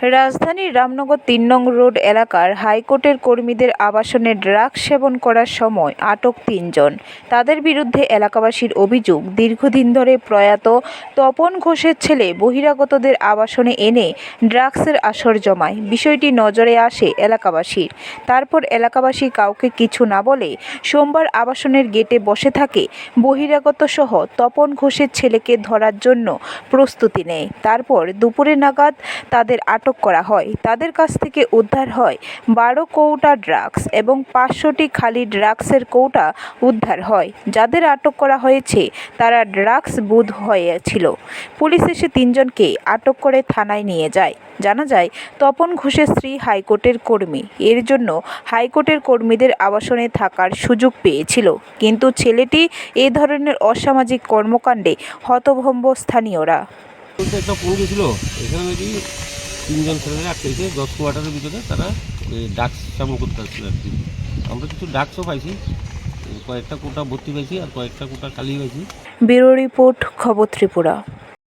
রাজধানীর রামনগর তিন নং রোড এলাকার হাইকোর্টের কর্মীদের আবাসনে ড্রাগস সেবন করার সময় আটক তিনজন। তাদের বিরুদ্ধে এলাকাবাসীর অভিযোগ, দীর্ঘদিন ধরে প্রয়াত তপন ঘোষের ছেলে বহিরাগতদের আবাসনে এনে ড্রাগসের আসর জমায়। বিষয়টি নজরে আসে এলাকাবাসীর। তারপর এলাকাবাসী কাউকে কিছু না বলে সোমবার আবাসনের গেটে বসে থাকে বহিরাগত সহ তপন ঘোষের ছেলেকে ধরার জন্য প্রস্তুতি নেয়। তারপর দুপুরে নাগাদ তাদের আটক করা হয়। তাদের কাছ থেকে উদ্ধার হয় বারো কৌটা ড্রাগস এবং পাঁচশোটি খালি ড্রাগসের কৌটা উদ্ধার হয়। যাদের আটক করা হয়েছে, তারা ড্রাগস বুধ হয়েছিল। পুলিশ এসে তিনজনকে আটক করে থানায় নিয়ে যায়। জানা যায়, তপন ঘোষের স্ত্রী হাইকোর্টের কর্মী। এর জন্য হাইকোর্টের কর্মীদের আবাসনে থাকার সুযোগ পেয়েছিল। কিন্তু ছেলেটি এ ধরনের অসামাজিক কর্মকাণ্ডে হতভম্ব স্থানীয়রা। তিনজন ছেলেরা আটকেছে দশ কোয়ার্টারের ভিতরে তারা ডাক্স চামন করতে আসছিল আর কি। আমরা কিছু ডাক্সও পাইছি কয়েকটা কোটা ভর্তি পাইছি আর কয়েকটা কোটা খালি পাইছি। ব্যুরো রিপোর্ট, খবর ত্রিপুরা।